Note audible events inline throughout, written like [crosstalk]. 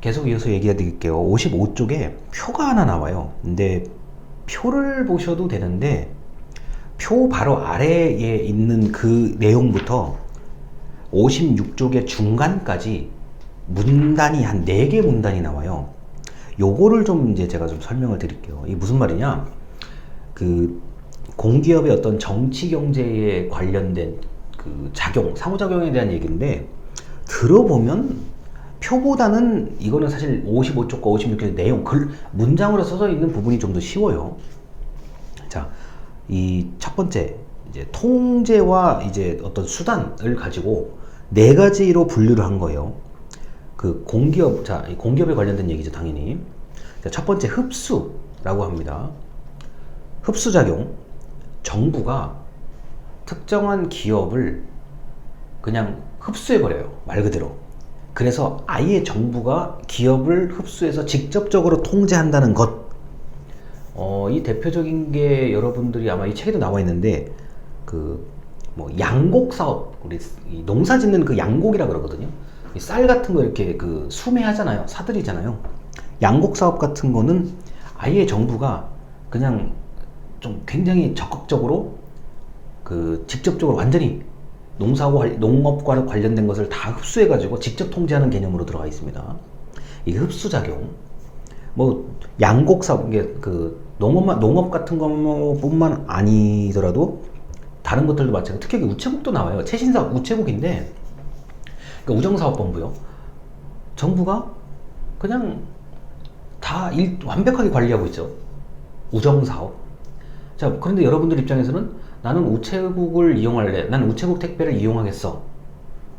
계속 이어서 얘기해 드릴게요. 55쪽에 표가 하나 나와요. 근데 표를 보셔도 되는데 표 바로 아래에 있는 그 내용부터 56쪽의 중간까지 문단이 한 4개 문단이 나와요. 요거를 좀 이제 제가 좀 설명을 드릴게요. 이게 무슨 말이냐? 그 공기업의 어떤 정치 경제에 관련된 그 작용, 상호작용에 대한 얘기인데 들어보면 표보다는 이거는 사실 55쪽과 56쪽의 내용, 글, 문장으로 써져 있는 부분이 좀 더 쉬워요. 자, 이 첫 번째 이제 통제와 이제 어떤 수단을 가지고 네 가지로 분류를 한 거예요. 그 공기업, 자, 이 공기업에 관련된 얘기죠, 당연히. 자, 첫 번째 흡수라고 합니다. 흡수 작용. 정부가 특정한 기업을 그냥 흡수해 버려요. 말 그대로. 그래서 아예 정부가 기업을 흡수해서 직접적으로 통제한다는 것. 어, 이 대표적인 게 여러분들이 아마 이 책에도 나와 있는데 그 뭐 양곡 사업 우리 이 농사 짓는 그 양곡이라 그러거든요. 이쌀 같은 거 이렇게 그 수매하잖아요. 사들이잖아요. 양곡 사업 같은 거는 아예 정부가 그냥 좀 굉장히 적극적으로 그 직접적으로 완전히 농사하고 관- 농업과 관련된 것을 다 흡수해가지고 직접 통제하는 개념으로 들어가 있습니다. 이게 흡수 작용. 뭐 양곡 사업 이게 그 농업만 농업 같은 것뿐만 아니더라도 다른 것들도 마찬가지. 특히 우체국도 나와요. 최신사업 우체국인데 그러니까 우정사업본부요. 정부가 그냥 다 일, 완벽하게 관리하고 있죠. 우정사업. 자, 그런데 여러분들 입장에서는 나는 우체국을 이용할래. 나는 우체국 택배를 이용하겠어.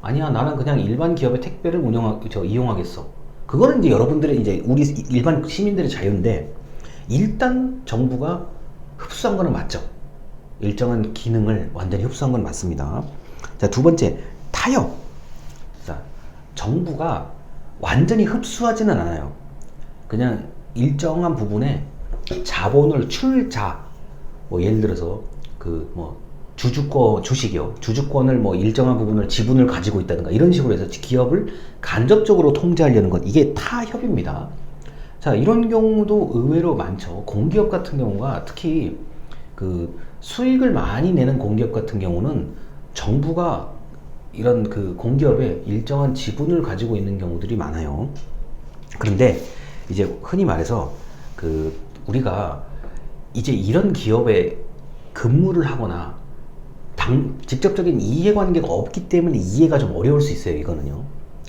아니야, 나는 그냥 일반 기업의 택배를 운영하, 저, 이용하겠어. 그거는 이제 여러분들의 이제 우리 일반 시민들의 자유인데, 일단 정부가 흡수한 거는 맞죠. 일정한 기능을 완전히 흡수한 건 맞습니다. 자, 두 번째, 타협. 자, 정부가 완전히 흡수하지는 않아요. 그냥 일정한 부분에 자본을 출자, 뭐 예를 들어서 그 뭐 주주권 주식이요, 주주권을 뭐 일정한 부분을 지분을 가지고 있다든가 이런 식으로 해서 기업을 간접적으로 통제하려는 것 이게 타협입니다. 자, 이런 경우도 의외로 많죠. 공기업 같은 경우가 특히 그 수익을 많이 내는 공기업 같은 경우는 정부가 이런 그 공기업에 일정한 지분을 가지고 있는 경우들이 많아요. 그런데 이제 흔히 말해서 그 우리가 이제 이런 기업에 근무를 하거나 당, 직접적인 이해관계가 없기 때문에 이해가 좀 어려울 수 있어요, 이거는요.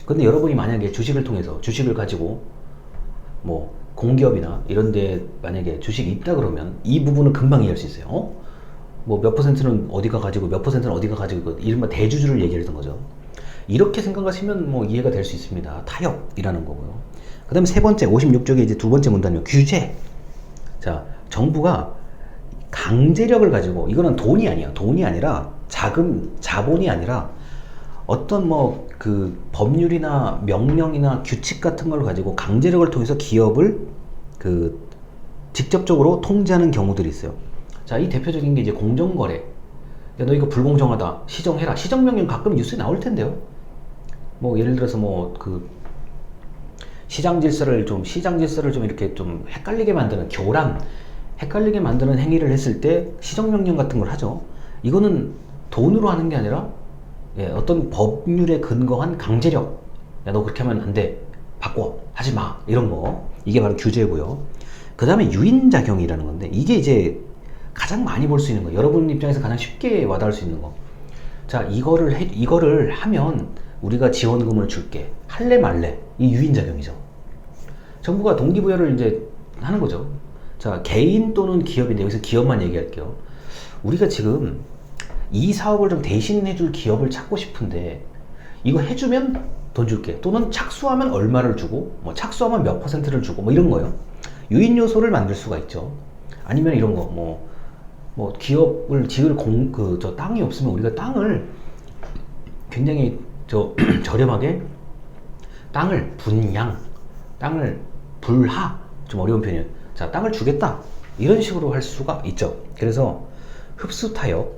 근데 여러분이 만약에 주식을 통해서 주식을 가지고 뭐 공기업이나 이런 데 만약에 주식이 있다 그러면 이 부분은 금방 이해할 수 있어요. 어? 뭐몇 퍼센트는 어디가 가지고 몇 퍼센트는 어디가 가지고 있고 이른바 대주주를 얘기하는 거죠. 이렇게 생각하시면 뭐 이해가 될 수 있습니다. 타협이라는 거고요. 그 다음에 세 번째, 56쪽에 이제 두 번째 문단이요. 규제. 자, 정부가 강제력을 가지고, 이거는 돈이 아니야. 돈이 아니라 자금, 자본이 아니라 어떤 뭐 그 법률이나 명령이나 규칙 같은 걸 가지고 강제력을 통해서 기업을 그 직접적으로 통제하는 경우들이 있어요. 자, 이 대표적인 게 이제 공정거래. 야, 너 이거 불공정하다. 시정해라. 시정명령 가끔 뉴스에 나올 텐데요. 뭐 예를 들어서 뭐 그 시장 질서를 좀 시장 질서를 좀 이렇게 좀 헷갈리게 만드는 교란, 헷갈리게 만드는 행위를 했을 때 시정명령 같은 걸 하죠. 이거는 돈으로 하는 게 아니라 예, 어떤 법률에 근거한 강제력. 야, 너 그렇게 하면 안 돼. 바꿔. 하지 마. 이런 거. 이게 바로 규제고요. 그 다음에 유인작용이라는 건데, 이게 이제 가장 많이 볼 수 있는 거. 여러분 입장에서 가장 쉽게 와닿을 수 있는 거. 자, 이거를 해, 이거를 하면 우리가 지원금을 줄게. 할래 말래. 이 유인작용이죠. 정부가 동기부여를 이제 하는 거죠. 자, 개인 또는 기업인데 여기서 기업만 얘기할게요. 우리가 지금 이 사업을 좀 대신해 줄 기업을 찾고 싶은데 이거 해주면 돈 줄게. 또는 착수하면 얼마를 주고, 뭐 착수하면 몇 퍼센트를 주고, 뭐 이런 거요. 유인 요소를 만들 수가 있죠. 아니면 이런 거, 뭐, 뭐 기업을 지을 공, 그, 저 땅이 없으면 우리가 땅을 굉장히 저 [clears throat] 저렴하게 땅을 분양, 땅을 불하, 좀 어려운 표현이에요. 자, 땅을 주겠다. 이런 식으로 할 수가 있죠. 그래서 흡수 타협,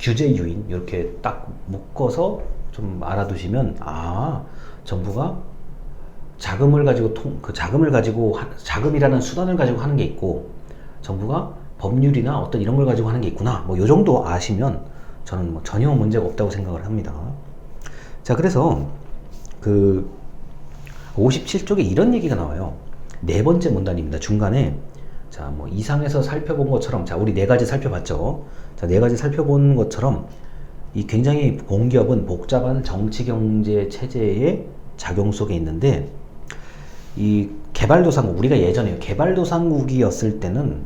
규제 유인 이렇게 딱 묶어서 좀 알아두시면 아 정부가 자금을 가지고 통, 그 자금을 가지고 하- 자금이라는 수단을 가지고 하는 게 있고 정부가 법률이나 어떤 이런 걸 가지고 하는 게 있구나. 뭐 요 정도 아시면 저는 뭐 전혀 문제가 없다고 생각을 합니다. 자, 그래서 그 57쪽에 이런 얘기가 나와요. 네 번째 문단입니다. 중간에 자, 뭐 이상에서 살펴본 것처럼 자, 우리 네 가지 살펴봤죠. 자, 네 가지 살펴본 것처럼 이 굉장히 공기업은 복잡한 정치 경제 체제의 작용 속에 있는데 이 개발도상국 우리가 예전에 개발도상국이었을 때는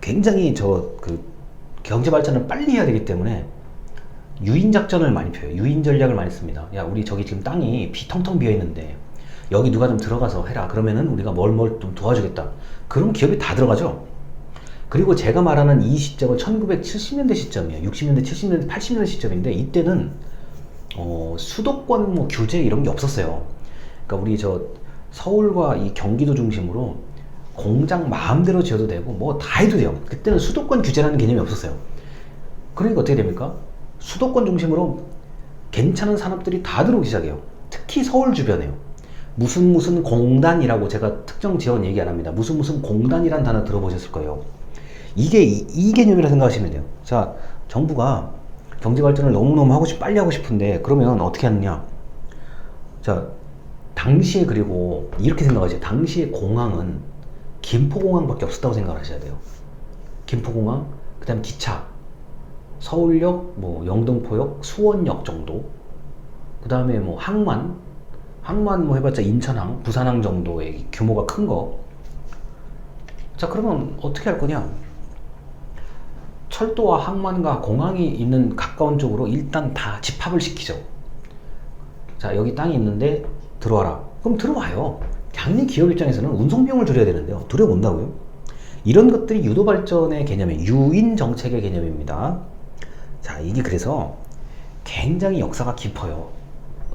굉장히 저 그 경제 발전을 빨리 해야 되기 때문에 유인 작전을 많이 펴요. 유인 전략을 많이 씁니다. 야, 우리 저기 지금 땅이 비 텅텅 비어 있는데 여기 누가 좀 들어가서 해라. 그러면은 우리가 뭘 뭘 좀 도와주겠다. 그럼 기업이 다 들어가죠. 그리고 제가 말하는 이 시점은 1970년대 시점이에요. 60년대, 70년대, 80년대 시점인데 이때는 어, 수도권 뭐 규제 이런 게 없었어요. 그러니까 우리 저 서울과 이 경기도 중심으로 공장 마음대로 지어도 되고 뭐 다 해도 돼요. 그때는 수도권 규제라는 개념이 없었어요. 그러니까 어떻게 됩니까? 수도권 중심으로 괜찮은 산업들이 다 들어오기 시작해요. 특히 서울 주변에요. 무슨 무슨 공단이라고 제가 특정 지원 얘기 안 합니다. 무슨 무슨 공단이란 단어 들어보셨을 거예요. 이게 이, 이 개념이라 생각하시면 돼요. 자, 정부가 경제 발전을 너무너무 하고 싶, 빨리 하고 싶은데 그러면 어떻게 하느냐? 자, 당시에 그리고 이렇게 생각하세요. 당시에 공항은 김포공항밖에 없었다고 생각하셔야 돼요. 김포공항, 그다음 기차, 서울역, 뭐 영등포역, 수원역 정도. 그 다음에 뭐 항만, 항만 뭐 해봤자 인천항, 부산항 정도의 규모가 큰 거. 자, 그러면 어떻게 할 거냐? 철도와 항만과 공항이 있는 가까운 쪽으로 일단 다 집합을 시키죠. 자, 여기 땅이 있는데 들어와라. 그럼 들어와요. 당연히 기업 입장에서는 운송 비용을 줄여야 되는데요. 들여온다고요? 이런 것들이 유도 발전의 개념이 유인 정책의 개념입니다. 자, 이게 그래서 굉장히 역사가 깊어요.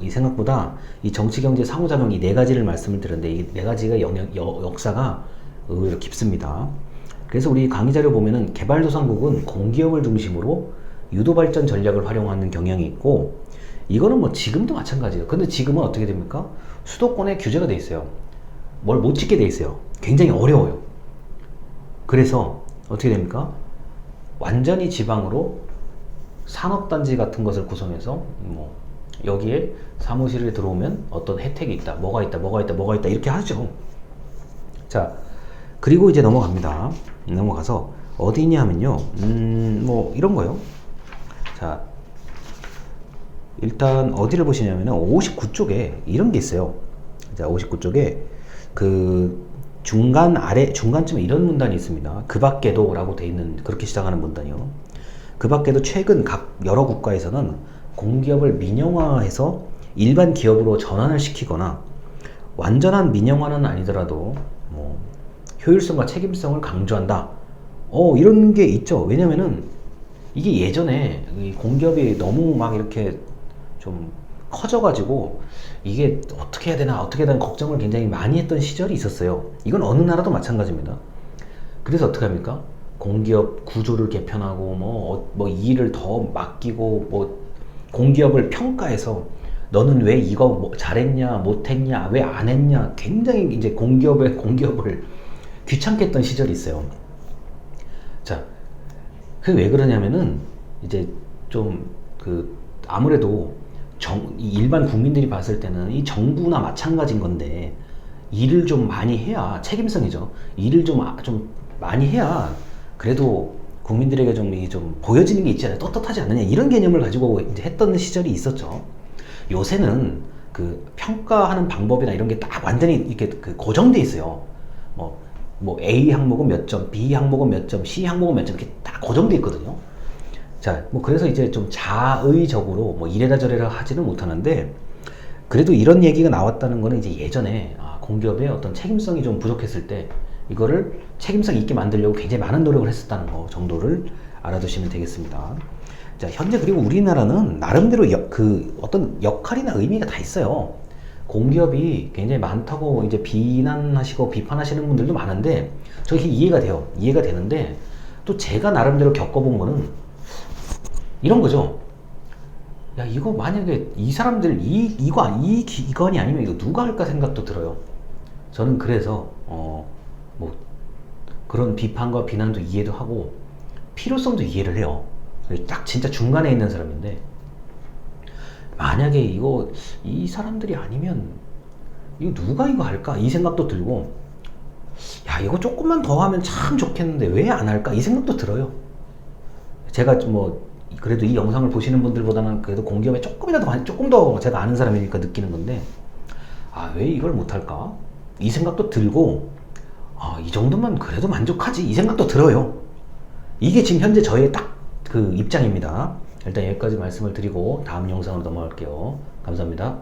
이 생각보다 이 정치 경제 상호작용 이 네 가지를 말씀을 드렸는데 이 네 가지가 영역, 여- 역사가 의외로 깊습니다. 그래서 우리 강의 자료 보면은 개발도상국은 공기업을 중심으로 유도 발전 전략을 활용하는 경향이 있고 이거는 뭐 지금도 마찬가지예요. 근데 지금은 어떻게 됩니까? 수도권에 규제가 돼 있어요. 뭘 못 짓게 돼 있어요. 굉장히 어려워요. 그래서 어떻게 됩니까? 완전히 지방으로 산업단지 같은 것을 구성해서 뭐 여기에 사무실에 들어오면 어떤 혜택이 있다, 뭐가 있다, 뭐가 있다, 뭐가 있다 이렇게 하죠. 자, 그리고 이제 넘어갑니다. 넘어가서 어디냐 하면요, 음, 뭐 이런 거요. 자, 일단 어디를 보시냐면은 59쪽에 이런 게 있어요. 자, 59쪽에 그 중간 아래 중간쯤에 이런 문단이 있습니다. 그 밖에도라고 돼 있는 그렇게 시작하는 문단이요. 그 밖에도 최근 각 여러 국가에서는 공기업을 민영화해서 일반 기업으로 전환을 시키거나 완전한 민영화는 아니더라도 뭐 효율성과 책임성을 강조한다. 어 이런 게 있죠. 왜냐면은 이게 예전에 이 공기업이 너무 막 이렇게 좀 커져가지고 이게 어떻게 해야 되나 어떻게 해야 되나 걱정을 굉장히 많이 했던 시절이 있었어요. 이건 어느 나라도 마찬가지입니다. 그래서 어떻게 합니까? 공기업 구조를 개편하고 뭐, 어, 뭐 일을 더 맡기고 뭐 공기업을 평가해서 너는 왜 이거 뭐 잘했냐 못했냐 왜 안 했냐 굉장히 이제 공기업의 [laughs] 공기업을 귀찮게 했던 시절이 있어요. 자, 그게 왜 그러냐면은 이제 좀 그 아무래도 정, 이 일반 국민들이 봤을 때는 이 정부나 마찬가지인 건데 일을 좀 많이 해야 책임성이죠. 일을 좀, 아- 좀 많이 해야 그래도 국민들에게 좀, 이게 좀 보여지는 게 있잖아요. 떳떳하지 않느냐. 이런 개념을 가지고 이제 했던 시절이 있었죠. 요새는 그 평가하는 방법이나 이런 게 딱 완전히 이렇게 그 고정돼 있어요. 뭐, 뭐 A 항목은 몇 점, B 항목은 몇 점, C 항목은 몇 점 이렇게 딱 고정돼 있거든요. 자, 뭐 그래서 이제 좀 자의적으로 뭐 이래라 저래라 하지는 못하는데 그래도 이런 얘기가 나왔다는 거는 이제 예전에 아, 공기업의 어떤 책임성이 좀 부족했을 때 이거를 책임성 있게 만들려고 굉장히 많은 노력을 했었다는 거 정도를 알아두시면 되겠습니다. 자, 현재 그리고 우리나라는 나름대로 역- 그 어떤 역할이나 의미가 다 있어요. 공기업이 굉장히 많다고 이제 비난하시고 비판하시는 분들도 많은데 저 이게 이해가 돼요. 이해가 되는데 또 제가 나름대로 겪어본 거는 이런 거죠. 야 이거 만약에 이 사람들 이 이거 이 기- 이건이 아니면 이거 누가 할까 생각도 들어요. 저는 그래서 어뭐 그런 비판과 비난도 이해도 하고 필요성도 이해를 해요. 딱 진짜 중간에 있는 사람인데 만약에 이거 이 사람들이 아니면 이거 누가 이거 할까 이 생각도 들고 야 이거 조금만 더 하면 참 좋겠는데 왜 안 할까 이 생각도 들어요. 제가 좀뭐 그래도 이 영상을 보시는 분들보다는 그래도 공기업에 조금이라도 조금 더 제가 아는 사람이니까 느끼는 건데 아 왜 이걸 못할까 이 생각도 들고 아 이 정도면 그래도 만족하지. 이 생각도 들어요. 이게 지금 현재 저의 딱 그 입장입니다. 일단 여기까지 말씀을 드리고 다음 영상으로 넘어갈게요. 감사합니다